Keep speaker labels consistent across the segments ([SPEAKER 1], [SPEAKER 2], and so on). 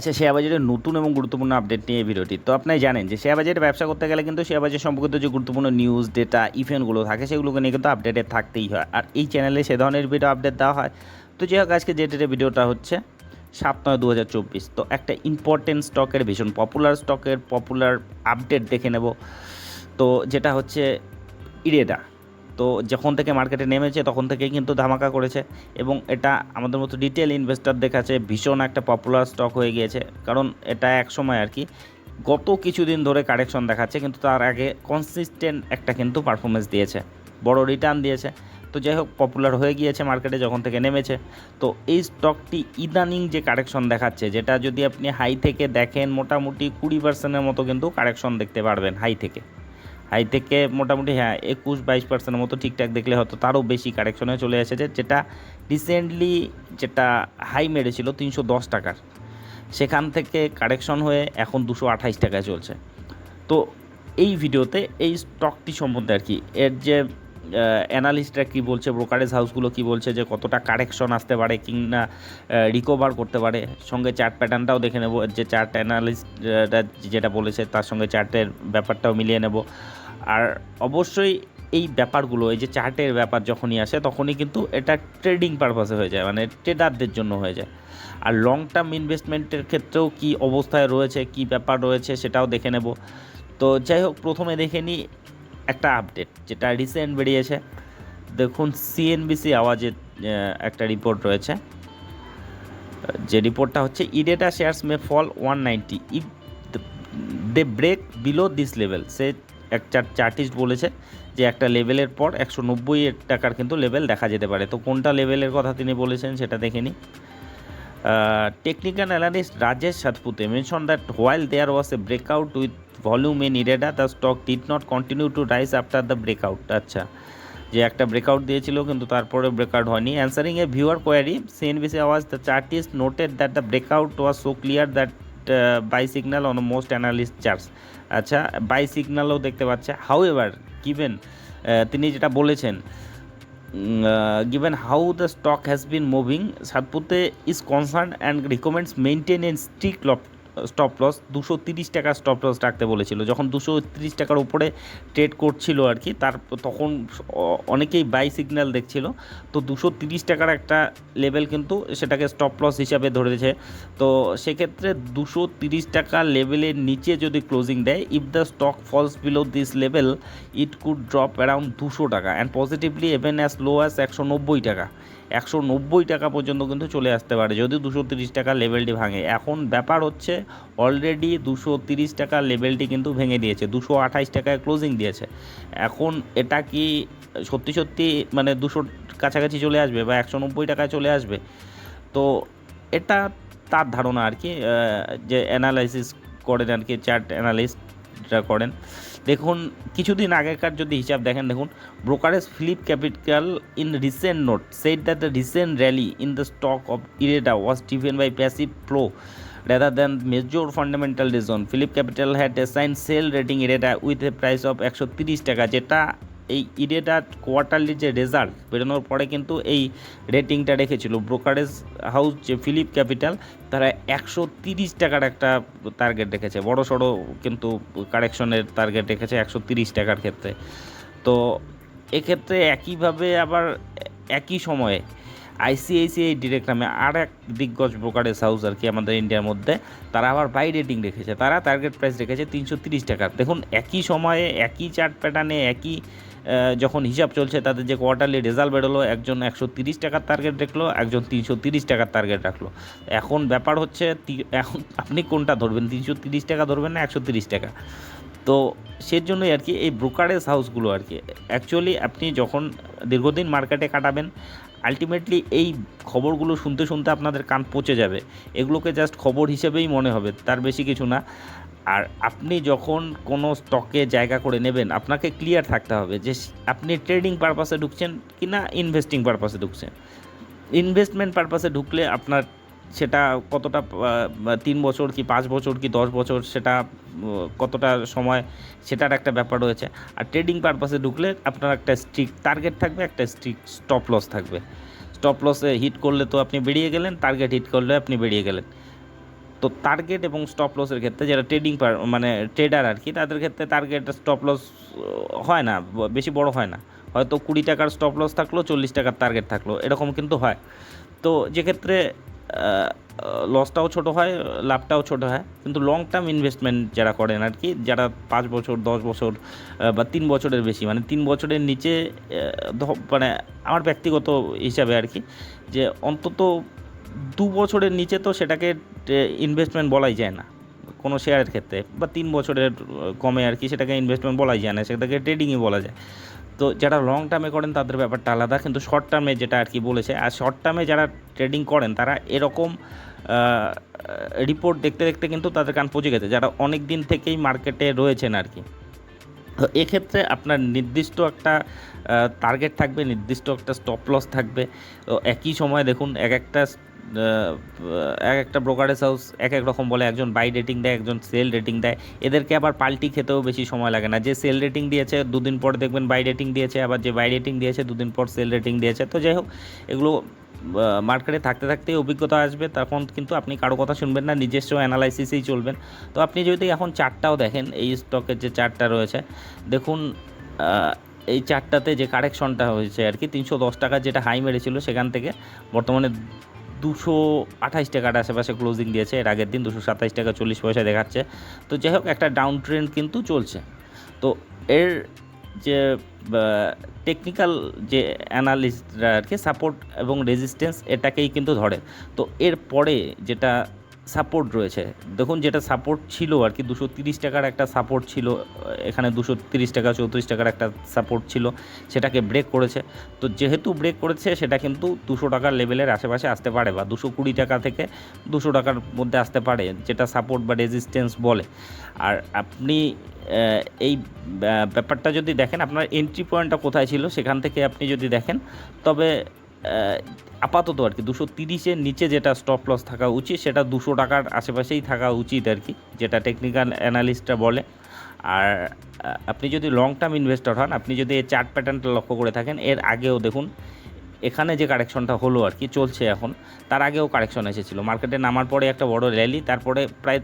[SPEAKER 1] আচ্ছা শেয়ার বাজারের নতুন এবং গুরুত্বপূর্ণ আপডেট নিয়ে ভিডিওটি। তো আপনি জানেন যে শেয়ার বাজারে ব্যবসা করতে গেলে কিন্তু শেয়ার বাজার সম্পর্কিত যে গুরুত্বপূর্ণ নিউজ ডেটা ইভেন্টগুলো থাকে, সেগুলোকে নিয়ে কিন্তু আপডেটেড থাকতেই হয়। আর এই চ্যানেলে সে ধরনের ভিডিও আপডেট দেওয়া হয়। তো যাই হোক, আজকে যে ডেটের ভিডিওটা হচ্ছে, সাত নয় দু হাজার চব্বিশ। তো একটা ইম্পর্টেন্ট স্টকের ভীষণ পপুলার স্টকের পপুলার আপডেট দেখে নেব। তো যেটা হচ্ছে ইরেডা তো যখন থেকে মার্কেটে নেমেছে তখন থেকেই কিন্তু ধামাকা করেছে এবং এটা আমাদের মতো ডিটেল ইনভেস্টরদের কাছে ভীষণ একটা পপুলার স্টক হয়ে গিয়েছে। কারণ এটা এক সময় আর কি গত কিছুদিন ধরে কারেকশন দেখাচ্ছে, কিন্তু তার আগে কনসিস্টেন্ট একটা কিন্তু পারফরমেন্স দিয়েছে, বড় রিটার্ন দিয়েছে। তো যাই হোক পপুলার হয়ে গিয়েছে মার্কেটে যখন থেকে নেমেছে। তো এই স্টকটি ইদানিং যে কারেকশন দেখাচ্ছে, যেটা যদি আপনি হাই থেকে দেখেন, মোটামুটি কুড়ি পার্সেন্টের মতো কিন্তু কারেকশন দেখতে পারবেন হাই থেকে। হাই থেকে মোটামুটি হ্যাঁ একুশ বাইশ পার্সেন্টের মতো ঠিকঠাক দেখলে হয়তো তারও বেশি কারেকশনে চলে এসেছে, যেটা রিসেন্টলি যেটা হাই মেরেছিল তিনশো দশ টাকার। সেখান থেকে কারেকশন হয়ে এখন দুশো আঠাইশ টাকায় চলছে। তো এই ভিডিওতে এই স্টকটি সম্বন্ধে আর কি, এর যে অ্যানালিস্টরা কী বলছে ব্রোকারেজ হাউসগুলো কী বলছে, যে কতটা কারেকশন আসতে পারে কিংবা রিকভার করতে পারে, সঙ্গে চার্ট প্যাটার্নটাও দেখে নেব, যে চার্ট অ্যানালিস্টরা যেটা বলেছে তার সঙ্গে চার্টের ব্যাপারটাও মিলিয়ে নেব। আর অবশ্যই এই ব্যাপারগুলো, এই যে চার্টের ব্যাপার যখনই আসে, তখনই কিন্তু এটা ট্রেডিং পারপাসে হয়ে যায় মানে ট্রেডারদের জন্য হয়ে যায়। আর লং টার্ম ইনভেস্টমেন্টের ক্ষেত্রেও কি অবস্থায় রয়েছে, কি ব্যাপার রয়েছে সেটাও দেখে নেব। তো যাই হোক, প্রথমে দেখে নিই একটা আপডেট যেটা রিসেন্ট বেরিয়েছে। দেখুন সিএনবিসি আওয়াজের একটা রিপোর্ট রয়েছে। যে রিপোর্টটা হচ্ছে IREDA shares may fall one ninety if they break below this level say এক চার চার্টিস্ট বলেছে যে একটা লেভেলের পর একশো নব্বই টাকার কিন্তু লেভেল দেখা যেতে পারে। তো কোনটা লেভেলের কথা তিনি বলেছেন সেটা দেখে নিই। Technical analyst Rajesh Satpute mention that while there was a breakout with volume in IREDA the stock did not continue to rise after the breakout আচ্ছা যে একটা ব্রেকআউট দিয়েছিল কিন্তু তারপরে ব্রেকআউট হয়নি। Answering a viewer query CNBC Awaaz the chartist noted that the breakout was so clear that buy signal on most analyst charts আচ্ছা buy সিগনালও দেখতে পাচ্ছে। হাউ এভার গিভেন তিনি যেটা বলেছেন given how the stock has been moving Satpute is concern and recommends maintain an strict stop loss দুশো তিরিশ টাকা স্টপ লস রাখতে বলেছিল। যখন দুশো তিরিশ টাকার উপরে ট্রেড করছিল আর কি, তার তখন অনেকেই বাই সিগন্যাল দেখছিল। তো দুশো তিরিশ টাকার একটা লেভেল কিন্তু সেটাকে স্টপ লস হিসাবে ধরেছে। তো সেক্ষেত্রে দুশো তিরিশ টাকা লেভেলের নিচে যদি ক্লোজিং দেয় if the stock falls below this level it could drop around দুশো টাকা। And positively even as low as একশো নব্বই টাকা। একশো নব্বই টাকা পর্যন্ত কিন্তু চলে আসতে পারে যদি দুশো তিরিশ টাকা লেভেলটি ভাঙে। এখন ব্যাপার হচ্ছে অলরেডি দুশো তিরিশ টাকা লেভেলটি কিন্তু ভেঙে দিয়েছে, দুশো আঠাইশ টাকায় ক্লোজিং দিয়েছে। এখন এটা কি সত্যি সত্যি মানে দুশোর কাছাকাছি চলে আসবে বা একশো নব্বই টাকায় চলে আসবে? তো এটা তার ধারণা আর কি যে অ্যানালাইসিস করেন আর কি চার্ট অ্যানালিস্টরা করেন। দেখুন, কিছুদিন আগেকার যদি হিসাব দেখেন, দেখুন brokerage Philip Capital in recent note said that the recent rally in the stock of IREDA was driven by passive rather rather than major fundamental reason. Philip had assigned sell rating IREDA with a price of একশো তিরিশ টাকা, যেটা এই ইডেটার quarterly যে result বেরোনোর পরে কিন্তু এই রেটিংটা রেখেছিল। ব্রোকারেজ হাউস যে ফিলিপ ক্যাপিটাল, তারা একশো তিরিশ টাকার একটা টার্গেট রেখেছে। বড় সড়ো কিন্তু কারেকশনের টার্গেট রেখেছে একশো তিরিশ টাকার ক্ষেত্রে। তো এক্ষেত্রে একইভাবে আবার একই সময়ে আইসিআইসিআই ডিরেক্ট নামে আর এক দিগ্গজ ব্রোকারেজ হাউস আর কি আমাদের ইন্ডিয়ার মধ্যে, তারা আবার বাই রেটিং রেখেছে। তারা টার্গেট প্রাইস রেখেছে তিনশো তিরিশ টাকার দেখুন, একই সময়ে একই চার্ট প্যাটার্নে একই যখন হিসাব চলছে তাদের যে কোয়ার্টারলি রেজাল্ট বেরোলো, একজন একশো তিরিশ টাকার টার্গেট রাখল একজন তিনশো তিরিশ টাকার টার্গেট রাখল। এখন ব্যাপার হচ্ছে এখন আপনি কোনটা ধরবেন? তিনশো তিরিশ টাকা ধরবেন না একশো তিরিশ টাকা? তো সেজন্যই আর কি এই ব্রোকারেজ হাউসগুলো আর কি অ্যাকচুয়ালি আপনি যখন দীর্ঘদিন মার্কেটে কাটাবেন আলটিমেটলি এই খবরগুলো শুনতে শুনতে আপনাদের কান পচে যাবে। এগুলোকে জাস্ট খবর হিসেবেই মনে হবে, তার বেশি কিছু না। আর আপনি যখন কোনো স্টকে জায়গা করে নেবেন, আপনাকে ক্লিয়ার থাকতে হবে যে আপনি ট্রেডিং পারপাসে ঢুকছেন কি না ইনভেস্টিং পারপাসে ঢুকছেন। ইনভেস্টমেন্ট পারপাসে ঢুকলে আপনার সেটা কতটা তিন বছর কি পাঁচ বছর কি দশ বছর সেটা কতটা সময় সেটার একটা ব্যাপার রয়েছে। আর ট্রেডিং পারপাসে ঢুকলে আপনার একটা স্ট্রিক টার্গেট থাকবে, একটা স্ট্রিক স্টপ লস থাকবে। স্টপ লসে হিট করলে তো আপনি বেরিয়ে গেলেন টার্গেট হিট করলে আপনি বেরিয়ে গেলেন। তো টার্গেট এবং স্টপ লসের ক্ষেত্রে যারা ট্রেডিং মানে ট্রেডার আর কি, তাদের ক্ষেত্রে টার্গেট স্টপ লস হয় না বেশি বড় হয় না। হয়তো কুড়ি টাকার স্টপ লস থাকল, চল্লিশ টাকার টার্গেট থাকল, এরকম কিন্তু হয়। তো যে ক্ষেত্রে লসটাও ছোট হয়, লাভটাও ছোট হয়। কিন্তু লং টার্ম ইনভেস্টমেন্ট যারা করেন আর কি, যারা পাঁচ বছর, দশ বছর বা তিন বছরের বেশি মানে তিন বছরের নিচে মানে আমার ব্যক্তিগত হিসাবে আর কি, যে অন্তত দু বছরের নিচে তো সেটাকে ইনভেস্টমেন্ট বলাই যায় না। কোনো শেয়ারের ক্ষেত্রে, বা তিন বছরের কমে আর কি সেটাকে ইনভেস্টমেন্ট বলাই যায় না, সেটাকে ট্রেডিংই বলা যায়। তো যারা লং টার্মে করেন, তাদের ব্যাপারটা আলাদা। কিন্তু শর্ট টার্মে যেটা আর কি বলেছে, আর শর্ট টার্মে যারা ট্রেডিং করেন, তারা এরকম রিপোর্ট দেখতে দেখতে কিন্তু তাদের কান পচে গেছে। যারা অনেক দিন থেকেই মার্কেটে রয়েছেন আর কি তো এক্ষেত্রে আপনার নির্দিষ্ট একটা টার্গেট থাকবে, নির্দিষ্ট একটা স্টপ লস থাকবে। তো একই সময় দেখুন, এক একটা এক একটা ব্রোকারেজ হাউস এক এক রকম বলে, একজন বাই রেটিং দেয়, একজন সেল রেটিং দেয়। এদেরকে আবার পাল্টি খেতেও বেশি সময় লাগে না। যে সেল রেটিং দিয়েছে, দুদিন পর দেখবেন বাই রেটিং দিয়েছে, আবার যে বাই রেটিং দিয়েছে, দুদিন পর সেল রেটিং দিয়েছে। তো যাই হোক, এগুলো মার্কেটে থাকতে থাকতেই অভিজ্ঞতা আসবে। তখন কিন্তু আপনি কারও কথা শুনবেন না নিজস্ব অ্যানালাইসিসেই চলবেন। তো আপনি যদি এখন চারটাও দেখেন, এই স্টকের যে চারটা রয়েছে, দেখুন এই চারটাতে যে কারেকশনটা হয়েছে আর কি, তিনশো দশ টাকা যেটা হাই মেরেছিল সেখান থেকে বর্তমানে দুশো আঠাইশ টাকার আশেপাশে ক্লোজিং দিয়েছে। এর আগের দিন দুশো সাতাইশ টাকা চল্লিশ পয়সা দেখাচ্ছে। তো যাই হোক, একটা ডাউন ট্রেন্ড কিন্তু চলছে। তো এর যে টেকনিক্যাল যে অ্যানালিস্টরা আর কি সাপোর্ট এবং রেজিস্ট্যান্স এটাকেই কিন্তু ধরে। তো এর পরে যেটা সাপোর্ট রয়েছে। দেখুন, যেটা সাপোর্ট ছিল আর কি, দুশো তিরিশ টাকার একটা সাপোর্ট ছিল, এখানে দুশো তিরিশ টাকা, চৌত্রিশ টাকার একটা সাপোর্ট ছিল, সেটাকে ব্রেক করেছে। তো যেহেতু ব্রেক করেছে, সেটা কিন্তু দুশো টাকার লেভেলের আশেপাশে আসতে পারে বা দুশো কুড়ি টাকা থেকে দুশো টাকার মধ্যে আসতে পারে, যেটা সাপোর্ট বা রেজিস্ট্যান্স বলে। আর আপনি এই ব্যা- ব্যাপারটা যদি দেখেন, আপনার এন্ট্রি পয়েন্টটা কোথায় ছিল, সেখান থেকে আপনি যদি দেখেন, তবে আপাতত আর কি, দুশো তিরিশের নিচে যেটা স্টপ লস থাকা উচিত, সেটা দুশো টাকার আশেপাশেই থাকা উচিত আর কি, যেটা টেকনিক্যাল অ্যানালিস্টরা বলে। আর আপনি যদি লং টার্ম ইনভেস্টর হন, আপনি যদি এই চার্ট প্যাটার্নটা লক্ষ্য করে থাকেন, এর আগেও দেখুন এখানে যে কারেকশনটা হলো আর কি, চলছে এখন, তার আগেও কারেকশন এসেছিল। মার্কেটে নামার পরে একটা বড় র্যালি, তারপরে প্রায়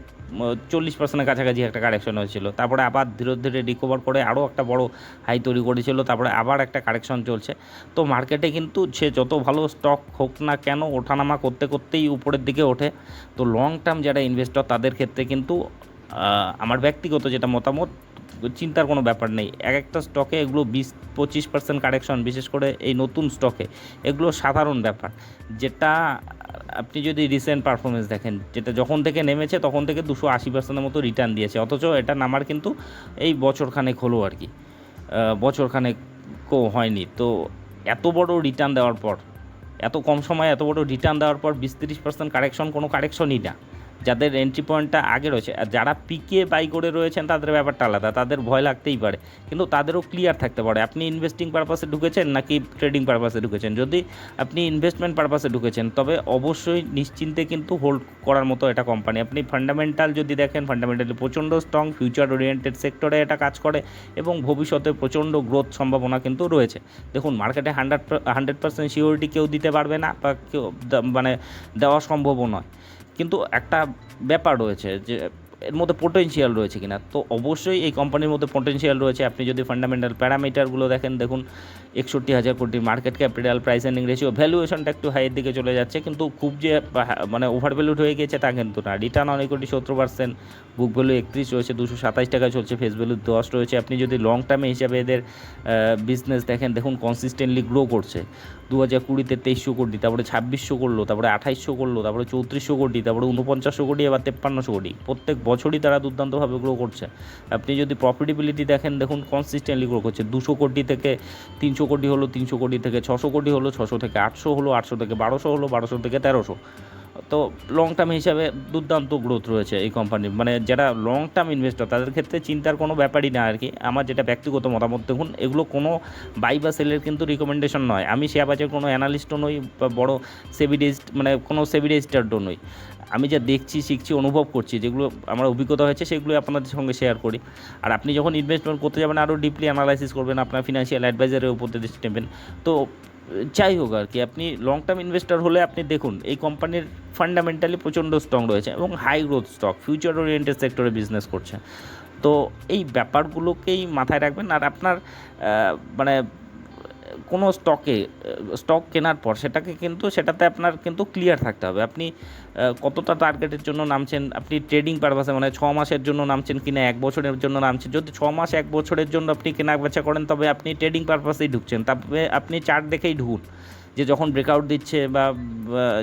[SPEAKER 1] চল্লিশ পার্সেন্টের কাছাকাছি একটা কারেকশন হয়েছিল। তারপরে আবার ধীরে ধীরে রিকভার করে আরও একটা বড় হাই তৈরি করেছিল, তারপরে আবার একটা কারেকশন চলছে। তো মার্কেটে কিন্তু সে যত ভালো স্টক হোক না কেন, ওঠানামা করতে করতেই উপরের দিকে ওঠে। তো লং টার্ম যারা ইনভেস্টর তাদের ক্ষেত্রে কিন্তু আমার ব্যক্তিগত যেটা মতামত চিন্তার কোনো ব্যাপার নেই। এক একটা স্টকে এগুলো বিশ, পঁচিশ পার্সেন্ট কারেকশন বিশেষ করে এই নতুন স্টকে এগুলো সাধারণ ব্যাপার। যেটা আপনি যদি রিসেন্ট পারফরমেন্স দেখেন, যেটা যখন থেকে নেমেছে তখন থেকে দুশো আশি পার্সেন্টের মতো রিটার্ন দিয়েছে। অথচ এটা নামার কিন্তু এই বছরখানেক হলো আর কি। বছরখানেকও হয়নি। তো এত বড় রিটার্ন দেওয়ার পর, এত কম সময়ে এত বড় রিটার্ন দেওয়ার পর বিশ, তিরিশ পার্সেন্ট কারেকশন কোনো কারেকশনই না। যাদের এন্ট্রি পয়েন্টটা আগে রয়েছে, আর যারা পিকে বাই করে রয়েছেন, তাদের ব্যাপারটা আলাদা, তাদের ভয় লাগতেই পারে। কিন্তু তাদেরও ক্লিয়ার থাকতে পারে, আপনি ইনভেস্টিং পারপাসে ঢুকেছেন নাকি ট্রেডিং পারপাসে ঢুকেছেন? যদি আপনি ইনভেস্টমেন্ট পারপাসে ঢুকেছেন, তবে অবশ্যই নিশ্চিন্তে কিন্তু হোল্ড করার মতো এটা কোম্পানি আপনি ফান্ডামেন্টাল যদি দেখেন ফান্ডামেন্টালি প্রচণ্ড স্ট্রং ফিউচার ওরিয়েন্টেড সেক্টরে এটা কাজ করে, এবং ভবিষ্যতে প্রচণ্ড গ্রোথ সম্ভাবনা কিন্তু রয়েছে। দেখুন মার্কেটে হান্ড্রেড হান্ড্রেড পার্সেন্ট সিওরিটি কেউ দিতে পারবে না, বা কেউ মানে দেওয়া সম্ভবও নয়। কিন্তু একটা ব্যাপার রয়েছে যে এর মধ্যে পোটেনশিয়াল রয়েছে কিনা। তো অবশ্যই এই কোম্পানির মধ্যে পোটেনশিয়াল রয়েছে। আপনি যদি ফান্ডামেন্টাল প্যারামিটারগুলো দেখেন, দেখুন একষট্টি হাজার কোটি মার্কেট ক্যাপিটাল প্রাইস এন্ডিং রেশিও ভ্যালুয়েশনটা একটু হাইয়ের দিকে চলে যাচ্ছে। কিন্তু খুব যে মানে ওভার ভ্যালুড হয়ে গেছে তা কিন্তু না। রিটার্ন অনেক কোটি, সত্তর পার্সেন্ট বুক ভ্যালু একত্রিশ রয়েছে, দুশো সাতাশ টাকা চলছে ফেস ভ্যালু দশ রয়েছে। আপনি যদি লং টার্মে হিসাবে এদের বিজনেস দেখেন, দেখুন কনসিস্টেন্টলি গ্রো করছে। দু হাজার কুড়িতে তেইশশো কোটি, তারপরে ছাব্বিশশো করল, তারপরে আঠাইশশো করল, তারপরে চৌত্রিশশো কোটি, তারপরে উনপঞ্চাশশো কোটি এবার তেপ্পান্নশো কোটি। প্রত্যেক বছরই তারা দুর্দান্তভাবে গ্রো করছে। আপনি যদি প্রফিটেবিলিটি দেখেন, দেখুন কনসিস্টেন্টলি গ্রো করছে। দুশো কোটি থেকে তিনশো কোটি হলো তিনশো কোটি থেকে ছশো কোটি হলো ছশো থেকে আটশো হলো আটশো থেকে বারোশো হলো বারোশো থেকে তেরোশো। তো লং টার্ম হিসাবে দুর্দান্ত গ্রোথ রয়েছে এই কোম্পানির মানে যারা লং টার্ম ইনভেস্টর তাদের ক্ষেত্রে চিন্তার কোনো ব্যাপারই না আর কি আমার যেটা ব্যক্তিগত মতামত, দেখুন, এগুলো কোনো বাই বা সেলের কিন্তু রিকমেন্ডেশন নয়। আমি শেয়ার বাজার কোনো অ্যানালিস্টও নই বা বড় সেভিডেস্ট মানে কোনো সেভিডেস্টারও নই। আমি যা দেখছি, শিখছি, অনুভব করছি, যেগুলো আমার অভিজ্ঞতা হয়েছে সেগুলো আপনাদের সঙ্গে শেয়ার করি। আর আপনি যখন ইনভেস্টমেন্ট করতে যাবেন আরও ডিপলি অ্যানালাইসিস করবেন, আপনার ফিনান্সিয়াল অ্যাডভাইজারের উপর দৃষ্টি নেবেন। তো, যাই হোক আর কি, আপনি লং টার্ম ইনভেস্টর হলে আপনি দেখুন, এই কোম্পানির ফান্ডামেন্টালি প্রচণ্ড স্ট্রং রয়েছে এবং high growth stock future oriented সেক্টরে বিজনেস করছে। তো, এই ব্যাপারগুলোকেই মাথায় রাখবেন। আর আপনার মানে কোনো স্টকে স্টক কেনার পর সেটাকে কিন্তু, সেটাতে আপনার কিন্তু ক্লিয়ার থাকতে হবে। আপনি কতটা টার্গেটের জন্য নামছেন, আপনি ট্রেডিং পারপাসে মানে ছ মাসের জন্য নামছেন কিনা, এক বছরের জন্য নামছেন, যদি ছ মাস, এক বছরের জন্য আপনি কেনা বেচা করেন, তবে আপনি ট্রেডিং পারপাসেই ঢুকছেন। তবে আপনি চার্ট দেখেই ঢুকুন, যে যখন ব্রেকআউট দিচ্ছে বা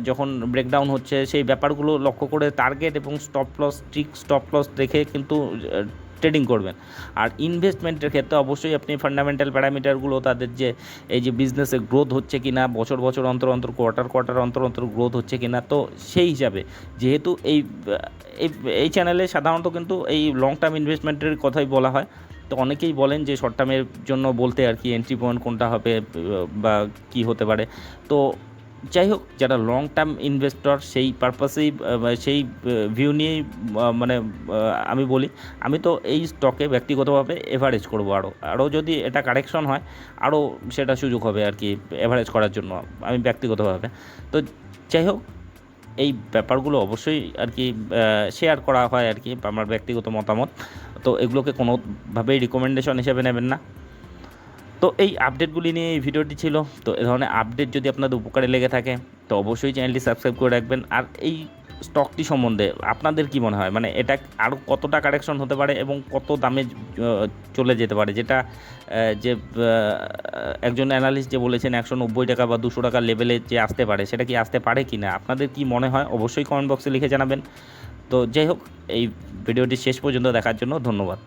[SPEAKER 1] যখন ব্রেকডাউন হচ্ছে, সেই ব্যাপারগুলো লক্ষ্য করে টার্গেট এবং stop loss strict stop loss দেখে কিন্তু ট্রেডিং করবেন। আর ইনভেস্টমেন্টের ক্ষেত্রে অবশ্যই আপনি ফান্ডামেন্টাল প্যারামিটারগুলো তাদের যে, এই যে বিজনেসে গ্রোথ হচ্ছে কি না বছর বছর অন্তর অন্তর কোয়ার্টার কোয়ার্টার অন্তর অন্তর গ্রোথ হচ্ছে কি না তো সেই হিসাবে যেহেতু এই এই চ্যানেলে সাধারণত কিন্তু এই লং টার্ম ইনভেস্টমেন্টের কথাই বলা হয়। তো অনেকেই বলেন যে শর্ট টার্মের জন্য বলতে আর কি এন্ট্রি পয়েন্ট কোনটা হবে বা কি হতে পারে। তো যাই হোক যারা লং টার্ম ইনভেস্টর সেই পারপাসেই সেই ভিউ নিয়েই মানে আমি বলি, আমি তো এই স্টকে ব্যক্তিগতভাবে এভারেজ করব আরও আরও যদি এটা কারেকশন হয় আরও সেটা সুযোগ হবে আর কি এভারেজ করার জন্য, আমি ব্যক্তিগতভাবে। তো যাই হোক এই ব্যাপারগুলো অবশ্যই আর কি শেয়ার করা হয় আর কি, আমার ব্যক্তিগত মতামত। তো এগুলোকে কোনোভাবেই রিকমেন্ডেশন হিসেবে নেবেন না। তো এই আপডেটগুলি নিয়ে এই ভিডিওটি ছিল। তো এ ধরনের আপডেট যদি আপনাদের উপকারে লেগে থাকে, তো অবশ্যই চ্যানেলটি সাবস্ক্রাইব করে রাখবেন। আর এই স্টকটি সম্বন্ধে আপনাদের কি মনে হয়? মানে এটা আরও কতটা কারেকশন হতে পারে এবং কত দামে চলে যেতে পারে? যেটা যে একজন অ্যানালিস্ট যে বলেছেন একশো নব্বই টাকা বা দুশো টাকার লেভেলে যে আসতে পারে, সেটা কি আসতে পারে কি না আপনাদের কি মনে হয়? অবশ্যই কমেন্ট বক্সে লিখে জানাবেন। তো যাই হোক, এই ভিডিওটি শেষ পর্যন্ত দেখার জন্য ধন্যবাদ।